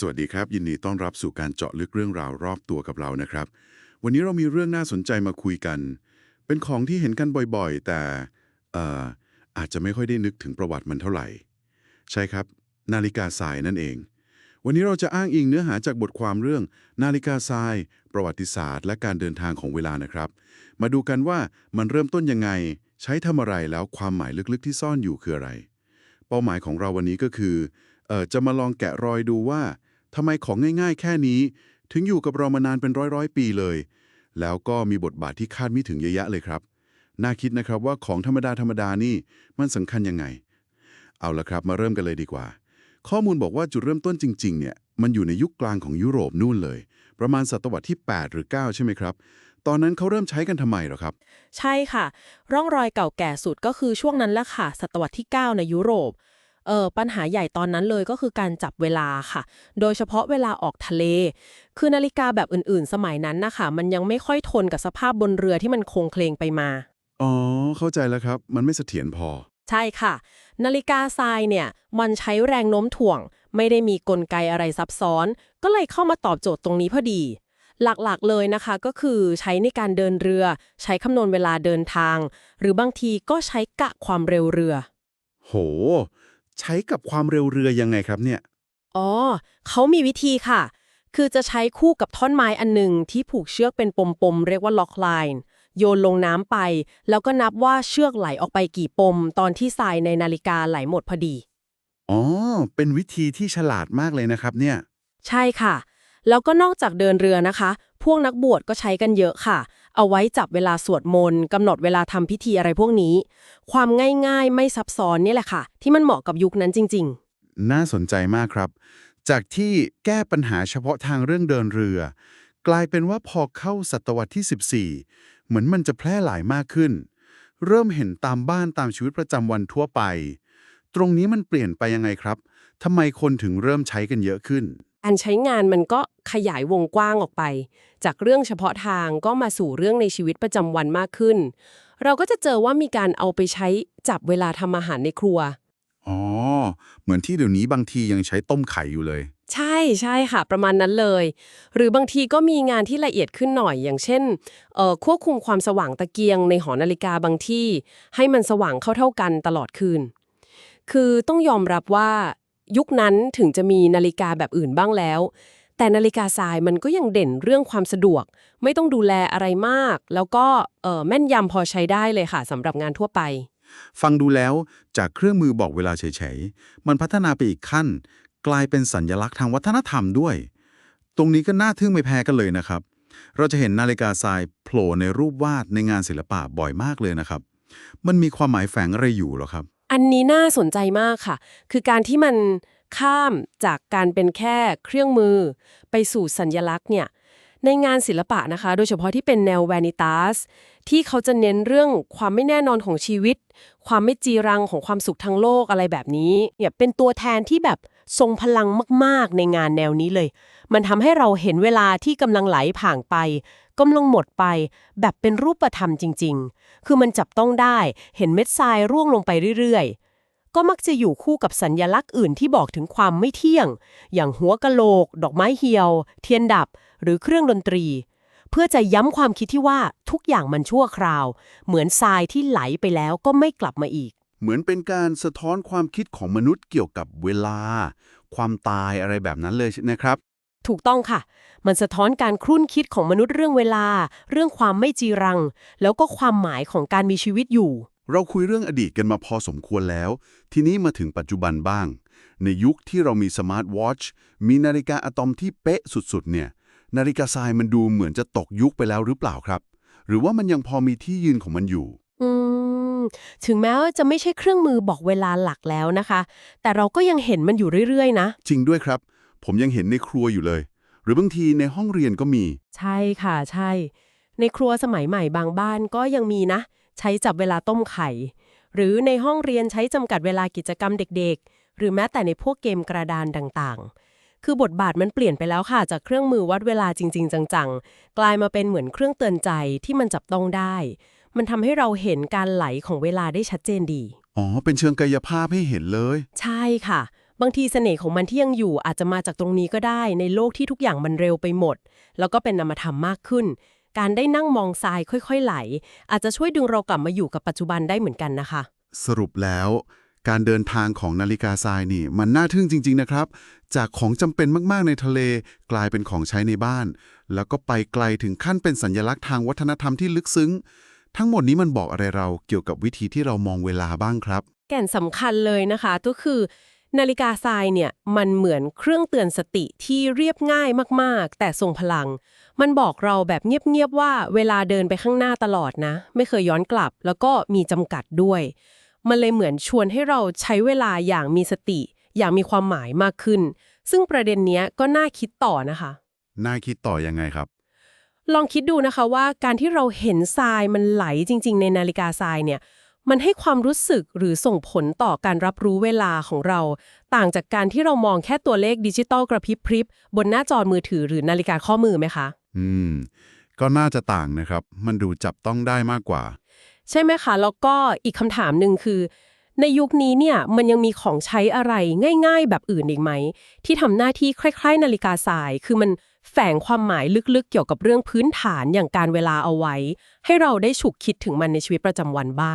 สวัสดีครับ ยินดีต้อนรับสู่การเจาะลึกเรื่องราวรอบตัวกับเรานะครับ วันนี้เรามีเรื่องน่าสนใจมาคุยกัน เป็นของที่เห็นกันบ่อยๆ แต่อ่อาจจะไม่ค่อยได้นึกถึงประวัติมันเท่าไหร่ ใช่ครับ นาฬิกาทรายนั่นเอง วันนี้เราจะอ้างอิงเนื้อหาจากบทความเรื่อง นาฬิกาทราย ประวัติศาสตร์ และการเดินทางของเวลานะครับ มาดูกันว่ามันเริ่มต้นยังไง ใช้ทำอะไรแล้วความหมายลึกๆที่ซ่อนอยู่คืออะไร เป้าหมายของเราวันนี้ก็คือเออจะมาลองแกะรอยดูว่า ทำไมของง่ายๆ แค่นี้ ถึงอยู่กับเรามานานเป็นร้อยๆ ปีเลย แล้วก็มีบทบาทที่คาดไม่ถึงเยอะแยะเลยครับ น่าคิดนะครับว่าของธรรมดาธรรมดานี่มันสำคัญยังไง เอาละครับมาเริ่มกันเลยดีกว่า ข้อมูลบอกว่าจุดเริ่มต้นจริงๆ เนี่ยมันอยู่ในยุคกลางของยุโรปนู่นเลย ประมาณศตวรรษที่ 8 หรือ 9 ใช่ไหมครับ ตอนนั้นเขาเริ่มใช้กันทำไมหรอครับ ใช่ค่ะ ร่องรอยเก่าแก่สุดก็คือช่วงนั้นละค่ะศตวรรษที่ 9 ในยุโรป เออปัญหาใหญ่ตอนนั้นเลยก็คือการจับเวลาค่ะ โดยเฉพาะเวลาออกทะเล คือนาฬิกาแบบอื่นๆ สมัยนั้นนะคะมันยังไม่ค่อยทนกับสภาพบนเรือที่มันโคลงเคลงไปมา อ๋อ เข้าใจแล้วครับ มันไม่เสถียรพอ ใช่ค่ะ นาฬิกาทรายเนี่ย มันใช้แรงโน้มถ่วง ไม่ได้มีกลไกอะไรซับซ้อน ก็เลยเข้ามาตอบโจทย์ตรงนี้พอดีหลักๆ เลยนะคะก็คือใช้ในการเดินเรือ ใช้คำนวณเวลาเดินทาง หรือบางทีก็ใช้กะความเร็วเรือ โห ใช้กับความเร็วเรือยังไงครับเนี่ย อ๋อ เขามีวิธีค่ะ คือจะใช้คู่กับท่อนไม้อันหนึ่งที่ผูกเชือกเป็นปมๆ เรียกว่าล็อกไลน์ โยนลงน้ำไป แล้วก็นับว่าเชือกไหลออกไปกี่ปม ตอนที่ทรายในนาฬิกาไหลหมดพอดี อ๋อ เป็นวิธีที่ฉลาดมากเลยนะครับเนี่ย ใช่ค่ะ แล้วก็นอกจากเดินเรือนะคะ พวกนักบวชก็ใช้กันเยอะค่ะ เอาไว้จับเวลาสวดมนต์กำหนดเวลาทำพิธีอะไรพวกนี้ ความง่ายๆ ไม่ซับซ้อนนี่แหละค่ะ ที่มันเหมาะกับยุคนั้นจริง ๆ น่าสนใจมากครับ จากที่แก้ปัญหาเฉพาะทางเรื่องเดินเรือ กลายเป็นว่าพอเข้าศตวรรษที่ 14 เหมือนมันจะแพร่หลายมากขึ้น เริ่มเห็นตามบ้านตามชีวิตประจำวันทั่วไป ตรงนี้มันเปลี่ยนไปยังไงครับทำไมคนถึงเริ่มใช้กันเยอะขึ้น การใช้งานมันก็ขยายวงกว้างออกไป จากเรื่องเฉพาะทางก็มาสู่เรื่องในชีวิตประจำวันมากขึ้น เราก็จะเจอว่ามีการเอาไปใช้จับเวลาทำอาหารในครัว อ๋อ เหมือนที่เดี๋ยวนี้บางทียังใช้ต้มไข่อยู่เลย ใช่ใช่ค่ะ ประมาณนั้นเลย หรือบางทีก็มีงานที่ละเอียดขึ้นหน่อยอย่างเช่นเอ่อควบคุมความสว่างตะเกียงในหอนาฬิกาบางที่ ให้มันสว่างเข้าเท่ากันตลอดคืน คือต้องยอมรับว่า ยุคนั้นถึงจะมีนาฬิกาแบบอื่นบ้างแล้ว แต่นาฬิกาทรายมันก็ยังเด่นเรื่องความสะดวก ไม่ต้องดูแลอะไรมาก แล้วก็เออแม่นยำพอใช้ได้เลยค่ะสำหรับงานทั่วไป ฟังดูแล้วจากเครื่องมือบอกเวลาเฉยๆ มันพัฒนาไปอีกขั้น กลายเป็นสัญญลักษณ์ทางวัฒนธรรมด้วย ตรงนี้ก็น่าทึ่งไม่แพ้กันเลยนะครับ เราจะเห็นนาฬิกาทรายโผล่ในรูปวาดในงานศิลปะบ่อยมากเลยนะครับ มันมีความหมายแฝงอะไรอยู่หรอครับ อันนี้น่าสนใจมากค่ะ คือการที่มันข้ามจากการเป็นแค่เครื่องมือ ไปสู่สัญญลักษณ์เนี่ยในงานศิลปะนะคะ โดยเฉพาะที่เป็นแนวแวนิตัสที่เขาจะเน้นเรื่องความไม่แน่นอนของชีวิต ความไม่จีรังของความสุขทางโลกอะไรแบบนี้เนี่ยเป็นตัวแทนที่แบบทรงพลังมาก ๆ ในงานแนวนี้เลย มันทำให้เราเห็นเวลาที่กำลังไหลผ่านไป กำลังหมดไป แบบเป็นรูปธรรมจริง ๆ คือมันจับต้องได้เห็นเม็ดทรายร่วงลงไปเรื่อย ๆ ก็มักจะอยู่คู่กับสัญญลักษณ์อื่นที่บอกถึงความไม่เที่ยง อย่างหัวกะโหลก ดอกไม้เหี่ยว เทียนดับ หรือเครื่องดนตรี เพื่อจะย้ำความคิดที่ว่าทุกอย่างมันชั่วคราว เหมือนทรายที่ไหลไปแล้วก็ไม่กลับมาอีก เหมือนเป็นการสะท้อนความคิดของมนุษย์เกี่ยวกับเวลา ความตายอะไรแบบนั้นเลยนะครับ ถูกต้องค่ะ มันสะท้อนการครุ่นคิดของมนุษย์เรื่องเวลา เรื่องความไม่จีรัง แล้วก็ความหมายของการมีชีวิตอยู่ เราคุยเรื่องอดีตกันมาพอสมควรแล้ว ทีนี้มาถึงปัจจุบันบ้าง ในยุคที่เรามีสมาร์ทวอชมีนาฬิกาอะตอมที่เป๊ะสุดๆ เนี่ย นาฬิกาทรายมันดูเหมือนจะตกยุคไปแล้วหรือเปล่าครับ หรือว่ามันยังพอมีที่ยืนของมันอยู่ อืมถึงแม้ว่าจะไม่ใช่เครื่องมือบอกเวลาหลักแล้วนะคะ แต่เราก็ยังเห็นมันอยู่เรื่อยๆ นะ จริงด้วยครับ ผมยังเห็นในครัวอยู่เลย หรือบางทีในห้องเรียนก็มี ใช่ค่ะใช่ ในครัวสมัยใหม่บางบ้านก็ยังมีนะ ใช้จับเวลาต้มไข่ หรือในห้องเรียนใช้จำกัดเวลากิจกรรมเด็กๆ หรือแม้แต่ในพวกเกมกระดานต่างๆ คือบทบาทมันเปลี่ยนไปแล้วค่ะ จากเครื่องมือวัดเวลาจริง ๆ จังๆ กลายมาเป็นเหมือนเครื่องเตือนใจที่มันจับต้องได้ มันทำให้เราเห็นการไหลของเวลาได้ชัดเจนดี อ๋อ เป็นเชิงกายภาพให้เห็นเลย ใช่ค่ะ บางทีเสน่ห์ของมันที่ยังอยู่อาจจะมาจากตรงนี้ก็ได้ ในโลกที่ทุกอย่างมันเร็วไปหมด แล้วก็เป็นนามธรรมมากขึ้น การได้นั่งมองทรายค่อย ๆ ไหล อาจจะช่วยดึงเรากลับมาอยู่กับปัจจุบันได้เหมือนกันนะคะ สรุปแล้ว การเดินทางของนาฬิกาทรายนี่ มันน่าทึ่งจริง ๆนะครับ จากของจำเป็นมากๆในทะเล กลายเป็นของใช้ในบ้าน แล้วก็ไปไกลถึงขั้นเป็นสัญลักษณ์ทางวัฒนธรรมที่ลึกซึ้ง ทั้งหมดนี้มันบอกอะไรเราเกี่ยวกับวิธีที่เรามองเวลาบ้างครับ แก่นสำคัญเลยนะคะก็คือ นาฬิกาทรายเนี่ยมันเหมือนเครื่องเตือนสติที่เรียบง่ายมากๆ แต่ทรงพลัง มันบอกเราแบบเงียบๆว่าเวลาเดินไปข้างหน้าตลอดนะ ไม่เคยย้อนกลับ แล้วก็มีจำกัดด้วย มันเลยเหมือนชวนให้เราใช้เวลาอย่างมีสติ อย่างมีความหมายมากขึ้น ซึ่งประเด็นเนี้ยก็น่าคิดต่อนะคะ น่าคิดต่อยังไงครับ ลองคิดดูนะคะว่าการที่เราเห็นทรายมันไหลจริง ๆ ในนาฬิกาทรายเนี่ย มันให้ความรู้สึกหรือส่งผลต่อการรับรู้เวลาของเรา ต่างจากการที่เรามองแค่ตัวเลขดิจิตอลกระพริบพริบบนหน้าจอมือถือหรือนาฬิกาข้อมือไหมคะ อืม ก็น่าจะต่างนะครับ มันดูจับต้องได้มากกว่า ใช่ไหมคะ แล้วก็อีกคำถามหนึ่งคือ ในยุคนี้เนี่ยมันยังมีของใช้อะไรง่าย ๆ แบบอื่นอีกไหม ที่ทำหน้าที่คล้ายๆ นาฬิกาทราย คือมันแฝงความหมายลึกๆ เกี่ยวกับเรื่องพื้นฐานอย่างการเวลาเอาไว้ ให้เราได้ฉุกคิดถึงมันในชีวิตประจำวันบ้าง